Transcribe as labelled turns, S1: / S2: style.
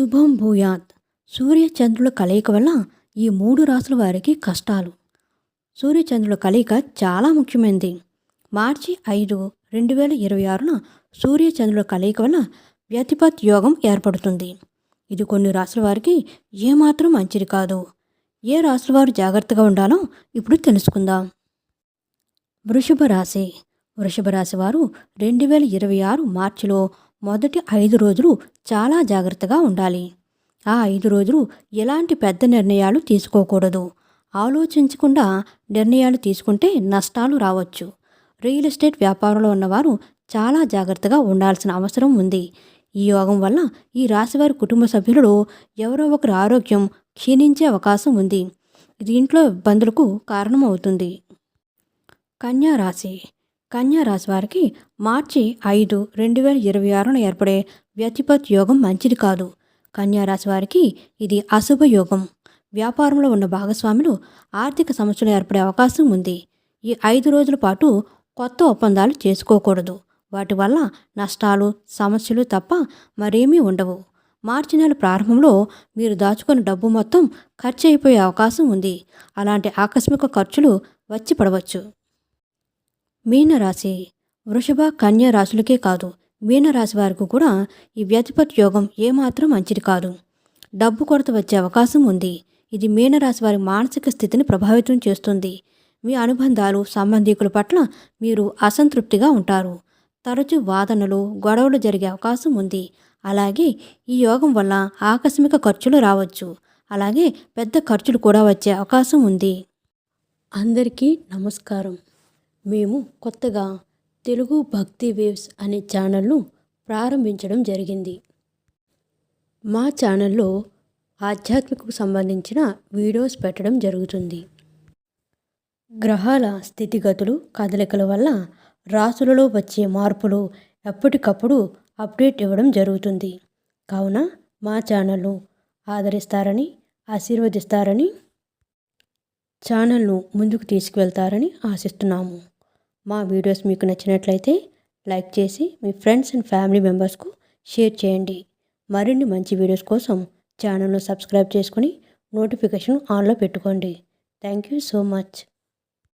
S1: శుభం భూయాత్. సూర్య చంద్రుల కలయిక వల్ల ఈ మూడు రాసుల వారికి కష్టాలు. సూర్య చంద్రుల కలయిక చాలా ముఖ్యమైనది మార్చి ఐదు రెండు వేల ఇరవై ఆరున సూర్య చంద్రుల కలయిక వల్ల వ్యతిపత్ యోగం ఏర్పడుతుంది. ఇది కొన్ని రాసుల వారికి ఏమాత్రం మంచిది కాదు. ఏ రాసుల వారు జాగ్రత్తగా ఉండాలో ఇప్పుడు తెలుసుకుందాం. వృషభ రాశి. వృషభ రాశి వారు రెండు వేల ఇరవై ఆరు మార్చిలో మొదటి ఐదు రోజులు చాలా జాగ్రత్తగా ఉండాలి. ఆ ఐదు రోజులు ఎలాంటి పెద్ద నిర్ణయాలు తీసుకోకూడదు. ఆలోచించకుండా నిర్ణయాలు తీసుకుంటే నష్టాలు రావచ్చు. రియల్ ఎస్టేట్ వ్యాపారంలో ఉన్నవారు చాలా జాగ్రత్తగా ఉండాల్సిన అవసరం ఉంది. ఈ యోగం వల్ల ఈ రాశివారి కుటుంబ సభ్యులలో ఎవరో ఒకరి ఆరోగ్యం క్షీణించే అవకాశం ఉంది. ఇది ఇంట్లో ఇబ్బందులకు కారణమవుతుంది. కన్యా రాశి. కన్యా రాశి వారికి మార్చి ఐదు రెండు వేల ఇరవై ఆరున ఏర్పడే వ్యతిపత్ యోగం మంచిది కాదు. కన్యా రాశి వారికి ఇది అశుభ యోగం. వ్యాపారంలో ఉన్న భాగస్వాములు ఆర్థిక సమస్యలు ఏర్పడే అవకాశం ఉంది. ఈ ఐదు రోజుల పాటు కొత్త ఒప్పందాలు చేసుకోకూడదు. వాటి వల్ల నష్టాలు సమస్యలు తప్ప మరేమీ ఉండవు. మార్చి నెల ప్రారంభంలో మీరు దాచుకున్న డబ్బు మొత్తం ఖర్చు అయిపోయే అవకాశం ఉంది. అలాంటి ఆకస్మిక ఖర్చులు వచ్చి పడవచ్చు. మీనరాశి వృషభ కన్య రాశులకే కాదు. మీనరాశి వారికి కూడా ఈ వ్యతిపత్ యోగం ఏమాత్రం మంచిది కాదు. డబ్బు కొరత వచ్చే అవకాశం ఉంది. ఇది మీనరాశి వారి మానసిక స్థితిని ప్రభావితం చేస్తుంది. మీ అనుబంధాలు సంబంధికుల పట్ల మీరు అసంతృప్తిగా ఉంటారు. తరచు వాదనలు గొడవలు జరిగే అవకాశం ఉంది. అలాగే ఈ యోగం వల్ల ఆకస్మిక ఖర్చులు రావచ్చు. అలాగే పెద్ద ఖర్చులు కూడా వచ్చే అవకాశం ఉంది. అందరికీ నమస్కారం. మేము కొత్తగా తెలుగు భక్తి వేవ్స్ అనే ఛానల్ను ప్రారంభించడం జరిగింది. మా ఛానల్లో ఆధ్యాత్మికకు సంబంధించిన వీడియోస్ పెట్టడం జరుగుతుంది. గ్రహాల స్థితిగతులు కదలికల వల్ల రాసులలో వచ్చే మార్పులు ఎప్పటికప్పుడు అప్డేట్ ఇవ్వడం జరుగుతుంది. కావున మా ఛానల్ను ఆదరిస్తారని ఆశీర్వదిస్తారని ఛానల్ను ముందుకు తీసుకువెళ్తారని ఆశిస్తున్నాము. మా వీడియోస్ మీకు నచ్చినట్లయితే లైక్ చేసి మీ ఫ్రెండ్స్ అండ్ ఫ్యామిలీ మెంబర్స్కు షేర్ చేయండి. మరిన్ని మంచి వీడియోస్ కోసం ఛానల్ను సబ్స్క్రైబ్ చేసుకుని నోటిఫికేషన్ ఆన్లో పెట్టుకోండి. Thank you so much.